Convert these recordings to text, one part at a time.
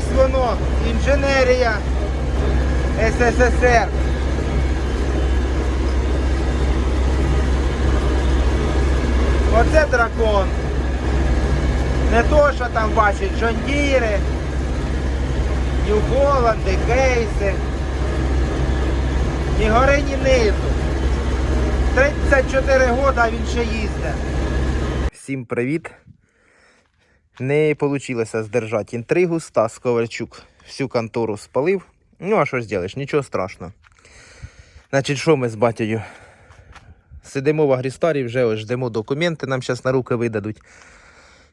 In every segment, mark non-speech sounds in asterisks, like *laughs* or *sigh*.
Ось воно, інженерія СССР. Оце дракон. Не то, що там бачать Джондіри, Нью-Голланди, Кейси. Ні гори, ні низу. 34 роки, він ще їздить. Всім привіт. Не вийшло здержати інтригу. Стас Ковальчук всю контору спалив. Ну, а що ж зробиш, нічого страшного. Значить, що ми з батькою? Сидимо в Агрістарі, вже ось ждемо документи, нам зараз на руки видадуть.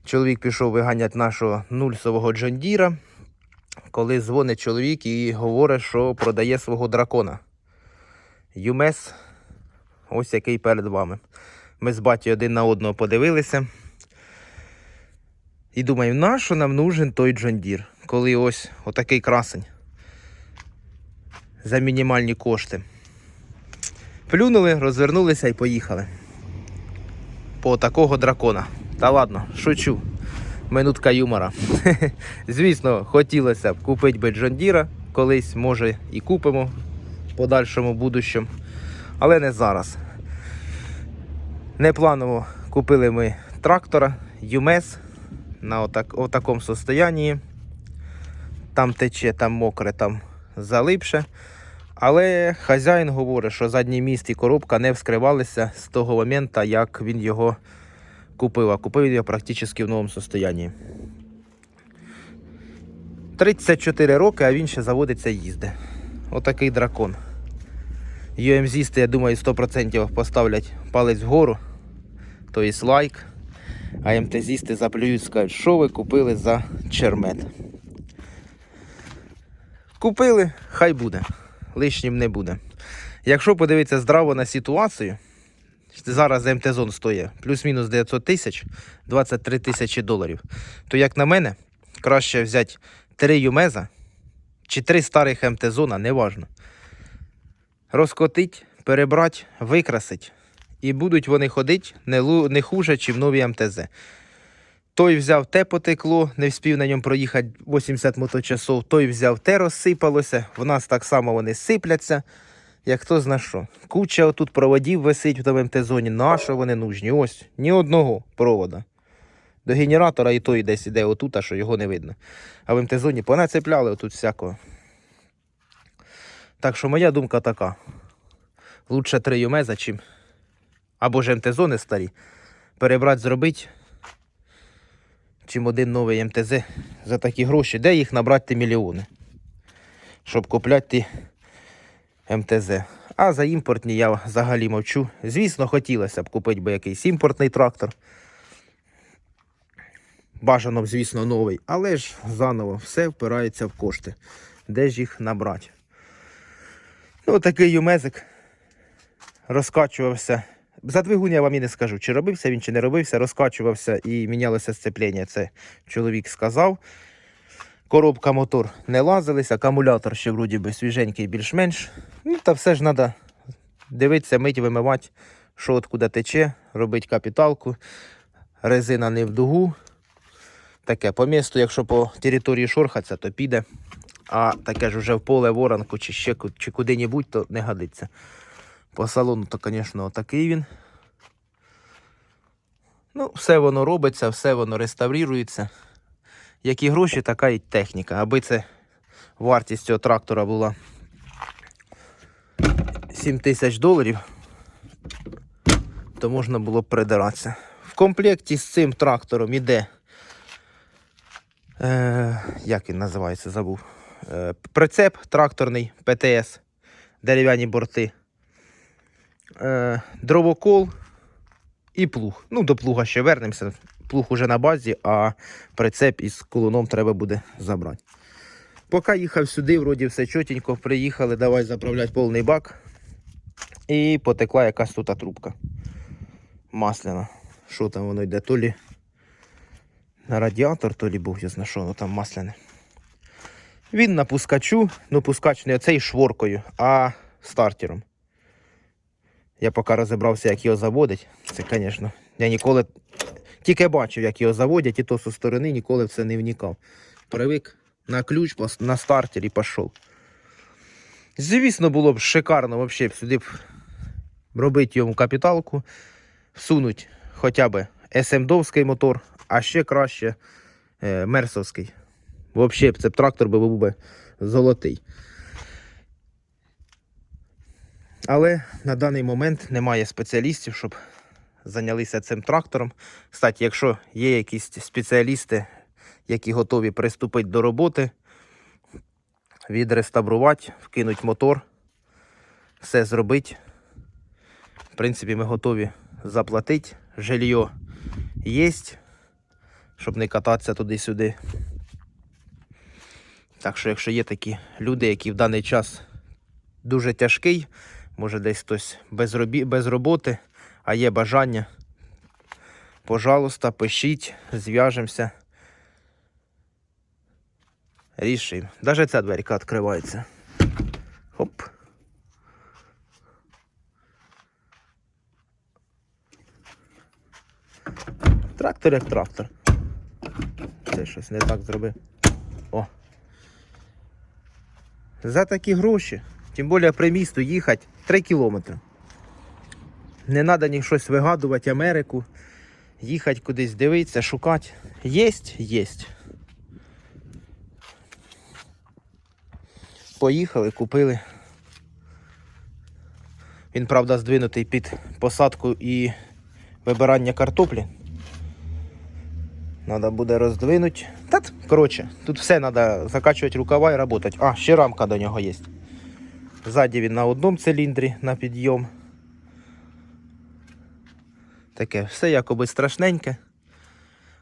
Чоловік пішов виганяти нашого нульсового Джондіра, коли дзвонить чоловік і говорить, що продає свого дракона. Юмес, ось який перед вами. Ми з батькою один на одного подивилися. І думаємо, нащо нам нужен той Джондір, коли ось отакий красень за мінімальні кошти. Плюнули, розвернулися і поїхали. По такого дракона. Та ладно, шучу. Минутка юмора. *laughs* Звісно, хотілося б купити би Джондіра. Колись, може, і купимо в подальшому будущому. Але не зараз. Непланово купили ми трактора ЮМЕС на отак, отакому состоянні. Там тече, там мокре, там залипше. Але хазяїн говорить, що задній міст і коробка не вскривалися з того моменту, як він його купив. А купив його практично в новому состоянні. 34 роки, а він ще заводиться і їздить. Отакий дракон. UMZ-сти, я думаю, 100% поставлять палець вгору, тобто лайк. А МТЗісти заплюють, скажуть, що ви купили за чермет. Купили, хай буде. Лишнім не буде. Якщо подивитися здраво на ситуацію, зараз МТ-зон стоїть плюс-мінус 900 тисяч, 23 тисячі доларів, то як на мене, краще взяти 3 юмеза чи 3 старих МТ-зона, неважно. Розкотить, перебрати, викрасить. І будуть вони ходити не, лу- не хуже, ніж нові МТЗ. Той взяв те потекло, не вспів на ньому проїхати 80 моточасов, той взяв те розсипалося. В нас так само вони сипляться, як хто зна що. Куча отут проводів висить в тому МТ-зоні. На що вони нужні? Ось, ні одного провода. До генератора і той десь іде отут, а що його не видно. А в МТ-зоні понацепляли отут всякого. Так що моя думка така. Лучше три юмеза, чим. Або ж МТ-зони старі. Перебрати, зробити чим один новий МТЗ за такі гроші. Де їх набрати мільйони? Щоб купляти МТЗ. А за імпортні я взагалі мовчу. Звісно, хотілося б купити би якийсь імпортний трактор. Бажано б, звісно, новий, але ж заново все впирається в кошти. Де ж їх набрати? Ну, такий юмезик розкачувався. За двигун я вам і не скажу, чи робився він, чи не робився, розкачувався і мінялося сцеплення. Це чоловік сказав. Коробка мотор не лазились, акумулятор ще вроді би свіженький більш-менш. Ну, та все ж треба дивитися, мить, вимивати, що откуда тече, робити капіталку. Резина не в дугу. Таке по місту, якщо по території шорхаться, то піде. А таке ж вже в поле воронку чи ще чи куди-небудь, то не годиться. По салону, то, звісно, отакий він. Ну, все воно робиться, все воно реставрується. Які гроші, така і техніка. Аби це вартість цього трактора була 7 тисяч доларів, то можна було придиратися. В комплекті з цим трактором іде. Е, як він називається, забув. Е, прицеп тракторний ПТС, дерев'яні борти е, дровокол і плуг. Ну, до плуга ще вернемося. Плуг уже на базі, а прицеп із колуном треба буде забрати. Поки їхав сюди, вроді все чотенько, приїхали, давай заправляти повний бак. І потекла якась тут трубка. Масляна. Що там воно йде? То лі на радіатор, то лі Бог зна що, воно там масляне. Він на пускачу, ну пускач не оцей шворкою, а стартером. Я поки розібрався, як його заводять. Це, звісно, я ніколи тільки бачив, як його заводять, і то зі сторони ніколи в це не вникав. Привик на ключ, на стартер і пішов. Звісно, було б шикарно взагалі сюди б робити йому капіталку, всунуть хоча б СМДовський мотор, а ще краще е, Мерсовський. Взагалі, це б трактор був би золотий. Але на даний момент немає спеціалістів, щоб зайнялися цим трактором. Кстати, якщо є якісь спеціалісти, які готові приступити до роботи, відреставрувати, вкинуть мотор, все зробити. В принципі, ми готові заплатити. Жилье є, щоб не кататися туди-сюди. Так що, якщо є такі люди, які в даний час дуже тяжкий, може десь хтось без, робі... без роботи, а є бажання, пожалуйста, пишіть, зв'яжемося. Рішимо. Даже ця дверка відкривається. Хоп. Трактор як трактор. Це щось не так зробив. О. За такі гроші, тим більше при місту їхати 3 кілометри. Не треба ні щось вигадувати Америку, їхати кудись дивитися, шукати. Єсть, єсть. Поїхали, купили. Він, правда, здвинутий під посадку і вибирання картоплі. Надо буде роздвинути. Та, коротше, тут все треба закачувати рукава і працювати. А, ще рамка до нього є. Ззаді він на одному циліндрі на підйом. Таке все якоби страшненьке.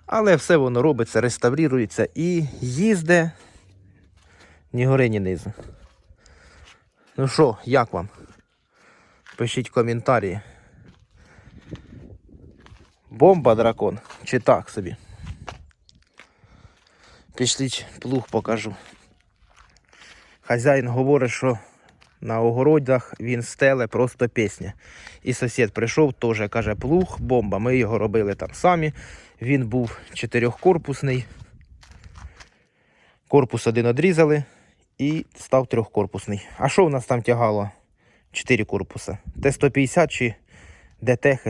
Але все воно робиться, реставрується і їзде ні гори, ні низу. Ну що, як вам? Пишіть коментарі. Бомба дракон чи так собі? Пішліть плуг покажу. Хазяїн говорить, що на огородах він стеле просто пісня. І сусід прийшов, теж каже, плуг, бомба. Ми його робили там самі. Він був чотирьохкорпусний. Корпус один одрізали і став трьохкорпусний. А що в нас там тягало? Чотири корпуса. Т-150 чи ДТХ?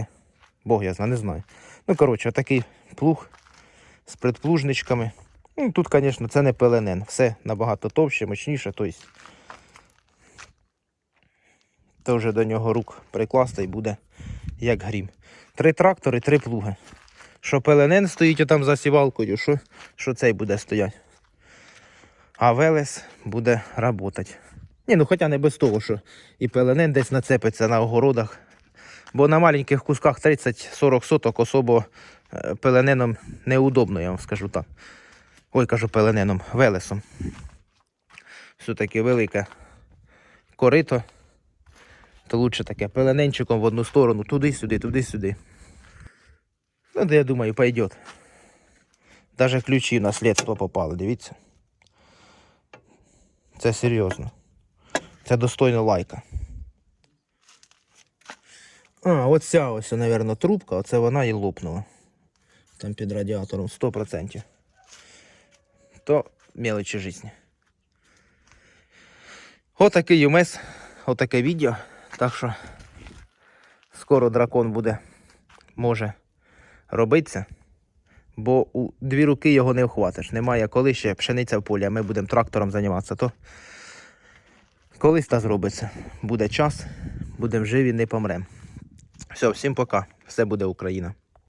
Бог я знаю, не знаю. Ну, коротше, такий плуг з предплужничками. Ну, тут, звісно, це не ПЛНН. Все набагато товще, мощніше. Тобто, то вже до нього рук прикласти і буде як грім. Три трактори, три плуги. Що ПЛНН стоїть отам за сівалкою, що, що цей буде стояти. А Велес буде працювати. Ні, ну хоча не без того, що і ПЛНН десь нацепиться на огородах. Бо на маленьких кусках 30-40 соток особо е, ПЛННом неудобно, я вам скажу так. Ой, кажу ПЛННом, Велесом. Все-таки велике корито. То лучше таке пелененчиком в одну сторону, туди-сюди, туди-сюди. Ну, де я думаю, пойдет. Даже ключі в наслідство попали, дивіться. Це серйозно. Це достойно лайка. А, оця ось, мабуть, трубка, оце вона і лопнула. Там під радіатором 100%. То мелочі житті. Отакий юмес, отаке відео. Так що скоро дракон буде, може робитися. Бо у дві руки його не вхватиш. Немає коли ще пшениця в полі, а ми будемо трактором займатися, то колись та зробиться. Буде час, будемо живі, не помремо. Все, всім пока. Все буде Україна.